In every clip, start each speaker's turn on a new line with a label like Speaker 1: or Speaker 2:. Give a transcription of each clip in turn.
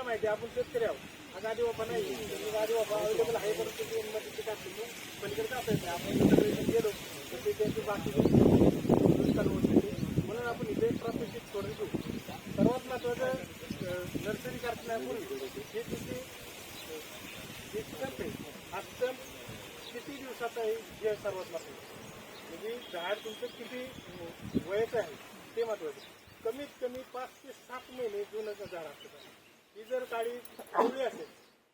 Speaker 1: तुम्हाला माहिती आहे आपण शेतकरी आहोत. हा गादी बाबा नाही तुम्ही गाडी वापा अवेलेबल आहे परंतु ती मदतीची टाकली मग पलीकडे जाता येत आपण सगळे गेलो तर ते त्यांची बाकी नुकसान होत होते म्हणून आपण इथे प्रात्यक्षिक करून घेऊ. सर्वात महत्वाचं नर्सरी कारखान्यापूर्वी हे तिथे जे स्टंप आहे हा स्टंप किती दिवसात आहे हे सर्वात महत्वाचं म्हणजे झाड तुमचं किती वयाचं आहे ते महत्वाचं कमीत कमी पाच ते सात महिने जुनं झाड असतं. ही जर काडी ठेवली असेल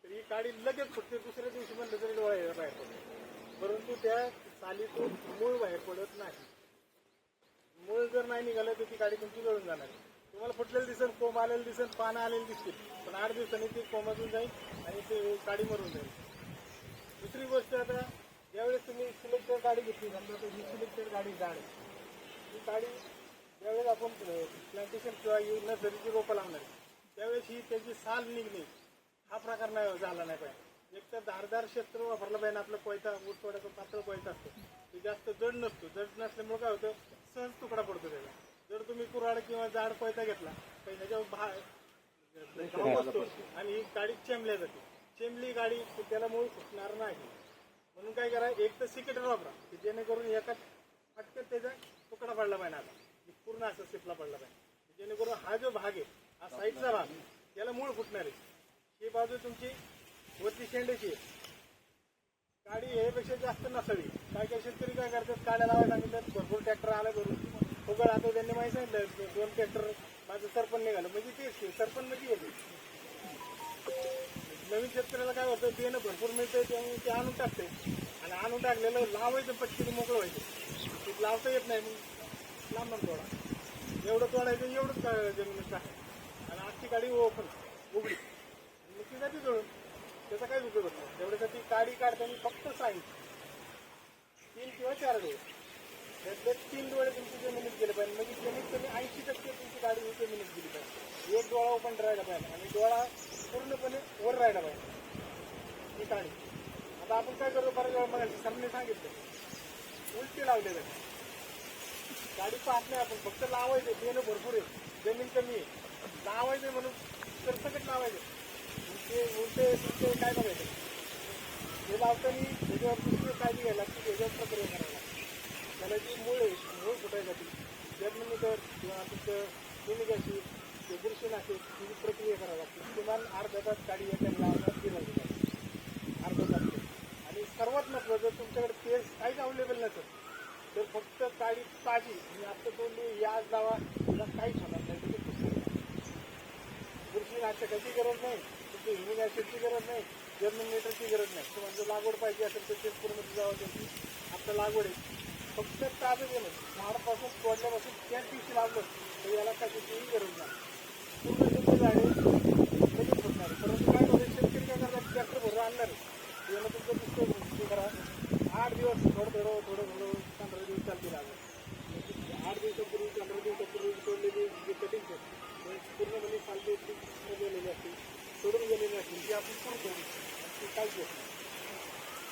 Speaker 1: तर ही काडी लगेच फुटते दुसऱ्या दिवशी म्हणलं तरी डोळा बाहेर पडते. परंतु त्या सालीतून मूळ बाहेर पडत नाही. मूळ जर नाही निघालं तर ती गाडी तुमची जळून जाणार. तुम्हाला फुटलेलं दिसेल कोंब आलेलं दिसेल पानं आलेली दिसतील. पण आठ दिवसांनी ती कोंबातून जाईल आणि ते गाडी मरून जाईल. दुसरी गोष्ट आता ज्यावेळेस तुम्ही सिलेक्टेड गाडी घेतली समजा तर ही सिलेक्टेड गाडी जाड ही गाडी ज्यावेळेस आपण प्लांटेशन किंवा नर्सरीची रोपं लावणार आहे, त्यावेळेस ही त्याची साल निघणे हा प्रकार नाही झाला नाही पाहिजे. एक तर धारदार क्षेत्र वापरलं पाहिजे आपलं कोयता ऊस पातळ कोयता असतो. ते जास्त जड नसतो. जड नसल्यामुळे काय होतं सहज तुकडा पडतो त्याचा. जर तुम्ही कुऱ्हाड किंवा जाड कोयता घेतला तर ह्याच्यावर भा असतो. आणि ही गाडी चेंबल्या जाते. चेंबली गाडी त्याला मूळ फुटणार नाही. म्हणून काय करा एक तर सिकेटर वापरा की जेणेकरून एका फटक्यात त्याचा तुकडा पडला पाहिजे आता. पूर्ण असं सिपला पडला पाहिजे. जेणेकरून हा जो भाग आहे हा साईडचा भाग. त्याला मूळ फुटणार. आहे ही बाजू तुमची वरती शेंड्याची आहे. गाडी यापेक्षा जास्त नसावी. काय काय शेतकरी काय करतात? गाड्या लावायला सांगितलं भरपूर ट्रॅक्टर आला करून उघड आता त्यांनी माहिती सांगितलं. दोन ट्रॅक्टर माझं सरपण निघालं. म्हणजे तेच सरपण म्हणजे येते नवीन शेतकऱ्याला काय होतं? बियाणं भरपूर मिळतंय त्यामुळे ते आणून टाकते. आणि आणून टाकलेलं लावायचं पटकीने मोकळं व्हायचं. ते लावता येत नाही मग लांब थोडा एवढं तोडायचं एवढंच का- जमिनीत टाकायचं. ती गाडी ओपन उघडी. आणि ती जाते जळून त्याचा काही उपयोग होत नाही. तेवढ्यासाठी गाडी काढताना फक्त साईन्स तीन किंवा चार डोळे त्यातले तीन डोळे तुमची जमिनीत गेले पाहिजे. म्हणजे कमीत कमी ऐंशी टक्के तुमची गाडी जमिनीत गेली पाहिजे. एक डोळा ओपन राहायला पाहिजे. आणि डोळा पूर्णपणे वर राहायला पाहिजे. ही गाडी आता आपण काय करतो? बऱ्याच वेळा बघायचं सरने सांगितलं. उलटी लावले जाते गाडी पाहत नाही आपण. फक्त लावायचं. देणं भरपूर आहे. जमीन कमी आहे. लावायचं म्हणून सरसकट लावायचं ते उलटे तुमचे काय बघायचं हे लावताना त्याच्यावर दुसरी काळजी घ्यायला लागते? त्याच्यावर प्रक्रिया करायला लागते. त्याला जी मूळ आहे मूळ फुटायसाठी जर्मनीकर म्हणजे किंवा तुमचं विनिगाची ते बुरशीनाशक ही प्रक्रिया करावी लागते किमान अर्धा तास गाडी एका लावण्यात दिला जाते. अर्धा तास. आणि सर्वात महत्त्वाचं तुमच्याकडे तेल काहीच अवेलेबल नसेल तर फक्त काळी ताजी आणि आता तोडली याच लावा त्याला काहीच होणार बुरशीनाशकाची गरज नाही तुमची हिमिक ॲसिडची गरज नाही जर्मिनेटरची गरज नाही. तुम्हाला जर लागवड पाहिजे असेल तर ते जावं त्याची आता लागवड आहे. फक्त ताजं गेलं झाडापासून तोडल्यापासून त्याच दिवशी लावलं तर याला कशाचीही गरज नाही पूर्ण तुमचे झाडे लगेच फुटणार परंतु काय होतं शेतकरी काय करतात ट्रॅक्टर भरून आणणार याला तुमचं नुसतं हे करा आठ दिवस थोडं थोडं थोडं थोडं पंधरा दिवस चालते लागलं आठ दिवसापूर्वी पंधरा दिवसापूर्वी सोडलेली जे कटिंग आहे ते पूर्णपणे चालते ती गेलेली असते सोडून गेलेली असते ती आपण पूर्ण करू आणि ती काहीच होत नाही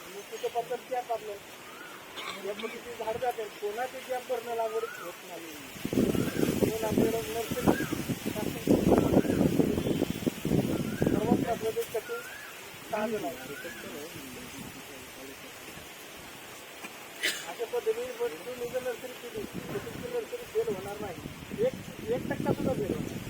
Speaker 1: आणि तिथं पद्धत गॅप आपलं किती झाड जाते कोणाचे गॅप भरणं लागवड होत नाही म्हणून आपल्याला नर्सरी सर्वात महत्वाचं कटिंग ताजं लावणार अशा पद्धतीने पण तुम्ही जर नर्सरी केली तर तुमची नर्सरी फेल होणार नाही एक एक टक्का सुद्धा फेल होणार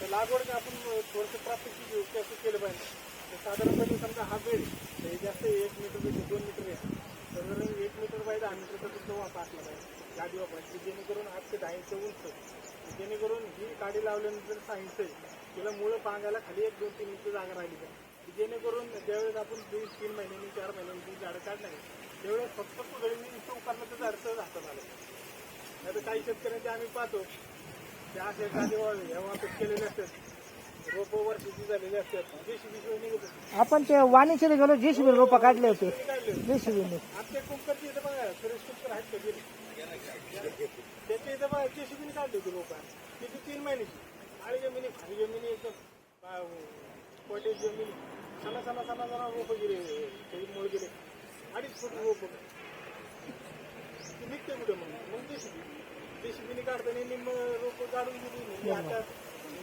Speaker 1: तर लागवड आपण थोडंसं प्रात्यक्षिक घेऊ असं केलं पाहिजे. साधारणपणे म्हणजे समजा हा बेड हे जास्त एक मीटरपेक्षा दोन मीटर आहे. तर एक मीटर पाहिजे दहा मीटरचा तुमचा वापर असला पाहिजे गाडी वापरायची जेणेकरून आठ ते दहा इंच उंच जेणेकरून ही गाडी लावल्यानंतर सहा इंच आहे. तिला मुळं पांगायला खाली एक दोन तीन इंच जागा राहिली पाहिजे जेणेकरून ज्यावेळेस आपण दोन तीन महिन्यांनी चार महिन्यांनी ती झाडं काढणार आहे, त्यावेळेस फक्त पुढे इंच उकारण्याचं तर हातात आलं नाही तर काही शेतकऱ्यांचे आम्ही पाहतो. त्या असे एखादे ह्या वापस केलेले असतात
Speaker 2: आपण ते वाणीचे गेलो जेसीबी रोप काढले होते.
Speaker 1: ते काढले
Speaker 2: जेसीबीने.
Speaker 1: बघा का त्याच्या इथं बघा तीन जमिनी जमिनी रोपं अडीच फूट रोप निघते कुठं मग मग जेसीबी जेसीबीने काढताना निम्म रोपं काढून दिली. म्हणजे आता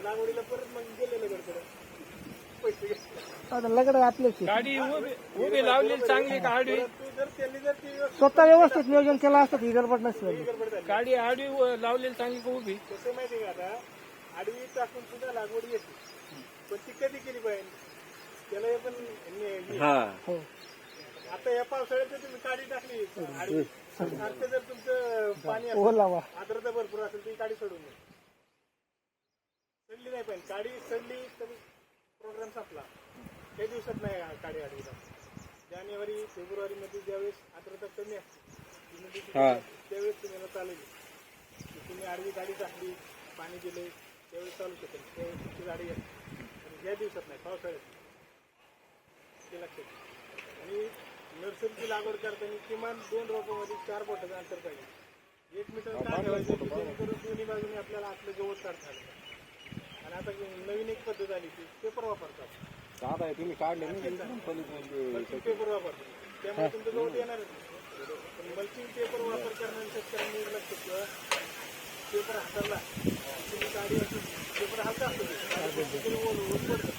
Speaker 1: लागवडीला परत मग गेलेलं गडकडे पैसे.
Speaker 2: आता लगड आहे.
Speaker 3: गाडी उभी उभी लावलेली चांगली का आडवी?
Speaker 1: तू जर त्यांनी जर ती व्यवस्थित
Speaker 2: स्वतः व्यवस्थित नियोजन केलं असतं ही गडबड नसती झाली.
Speaker 1: गडबड झाली.
Speaker 3: गाडी आडवी व- लावलेली चांगली का उभी?
Speaker 1: कसं माहिती का आता? आडवी टाकून सुद्धा लागवड येते. पण ती कधी केली पाहिजे त्याला हे पण
Speaker 2: हो
Speaker 1: आता या पावसाळ्यात जर तुम्ही काडी टाकली. आडवी. सारखं जर तुमचं पाणी असेल,
Speaker 2: ओलावा
Speaker 1: आर्द्रता भरपूर असेल तर ही काडी सोडून द्या. सडली नाही पाहिजे काडी सडली तर प्रोग्राम संपला. काही दिवसात नाही काडी आडवी टाकली. जानेवारी फेब्रुवारी मध्ये ज्यावेळेस आर्द्रता कमी असते humidity त्यावेळेस तुम्हाला चालेल की तुम्ही आडवी गाडी टाकली पाणी दिले त्यावेळेस चालू शकेल त्यावेळेस तुमची गाडी असते आणि ज्या दिवसात नाही पावसाळ्यात. ते लक्षात. आणि नर्सरीची लागवड करताना किमान दोन रोपामध्ये चार बोटाचं अंतर पाहिजे. एक मीटर का ठेवायचं? दोन्ही बाजूने आपल्याला आपलं गवत काढता आलं. आता नवीन एक पद्धत आली की पेपर वापरतात.
Speaker 4: तुम्ही काढले
Speaker 1: मल्चिंग पेपर वापरतात. त्यामुळे तुमचं गवत येणारच नाही. पण मल्चिंग पेपर वापर करणाऱ्या शेतकऱ्यांनी ठेवा. पेपर हाताळला तुम्ही गाडी असेल पेपर हलका असतो ते. तिकडे ओल ओल पडतं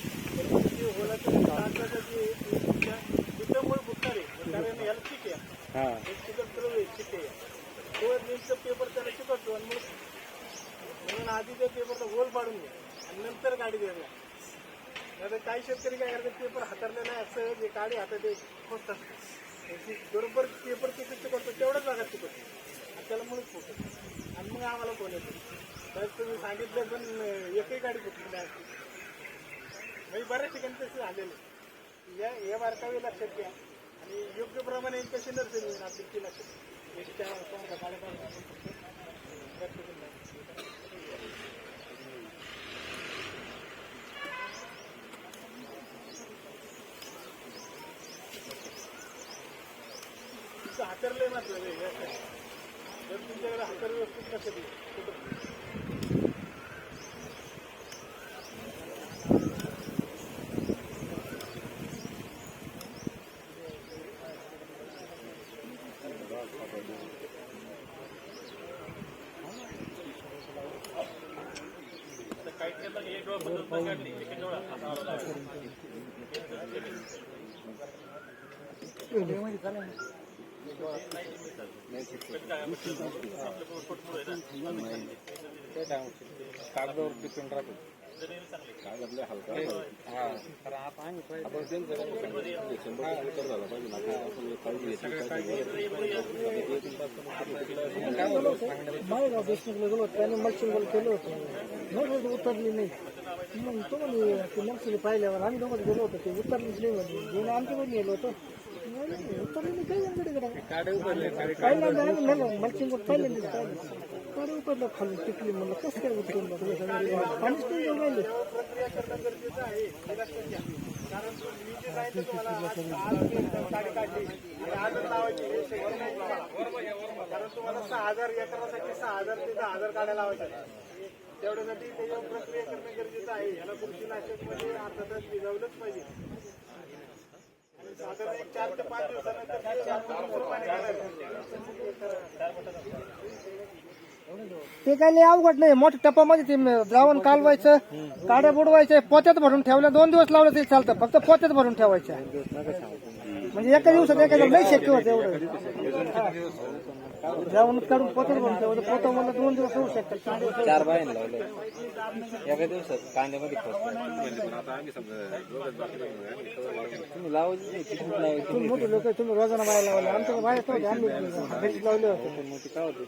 Speaker 1: पण ते ओलाचं कागदाचं जे आहे ते तुमच्या पिठामुळे फुटणार आहे कारण याला आहे. एक चिकट द्रव आहे. आहे तो पेपर त्याला चिकटतो आणि मग म्हणून आधी त्या पेपरला होल पाडून घ्या. नंतर गाडी देणार आता काही शेतकरी काय करतात पेपर हाताळलेला आहे असं जे गाडी हातात एक असतात बरोबर पेपर किती चिकटतो करतो तेवढंच चिकटतो आणि त्याला म्हणून फुटत आणि मग आम्हाला फोन येतो? तर तुम्ही सांगितलं पण एकही गाडी फुटली नाही. म्हणजे बऱ्याच ठिकाणी तसं झालेलं या या हे बारकावे लक्षात घ्या. आणि योग्य प्रमाणे कशी नर्सरी होईल आपली ती लक्षात घ्या. एक चार साडेपाच वाजता लक्ष दिलं नाही. हातरले मात्र जर तुमच्याकडे हातर व्यवस्थित नसेल कुठं?
Speaker 4: कागदावर टिकून राहतो कागदातले हलका आपण त्यांचं शंभर झाला पाहिजे ना
Speaker 2: देशमुखला गेलो त्याने केलं होतं नोट उतरली नाही मग तो म्हणे ते पाहिल्यावर आम्ही दोघं गेलो होतो ते उतरलीच नाही म्हणजे जेव्हा आमच्याकडे गेलो होतो नाही, खाली टिकली म्हणलं कसं काय पाणीच नाही राहिले
Speaker 1: प्रक्रिया करणं गरजेचं आहे कारण तुम्हाला नाही कारण तुम्हाला सहा हजार एकरासाठी सहा हजार ते दहा हजार गाड्या आहेत. तेवढ्यासाठी त्याच्यावर प्रक्रिया करणं गरजेचं आहे याला बुरशीनाशकमध्ये अर्थातच भिजवलंच पाहिजे साधारण एक चार ते पाच दिवसानंतर चार पाणी
Speaker 2: ते काही लय अवघड नाही. मोठ्या टपामध्ये ते द्रावण कालवायचं काड्या बुडवायचं पोत्यात भरून ठेवल्या. दोन दिवस लावलं तरी चालतं. फक्त पोत्यात भरून ठेवायचं म्हणजे एका दिवसात एका दिवसात नाही शक्य होत एवढं. द्रावण काढून भरून ठेवलं. पोतं म्हणलं दोन दिवस होऊ शकतात.
Speaker 4: चार बायन लावले. एका दिवसात कांद्यामध्ये. तुम्ही लावायची
Speaker 2: मोठे लोक तुम्ही रोजाना बाहेर लावले आमच्या बाहेर लावले होते.
Speaker 4: काय होतं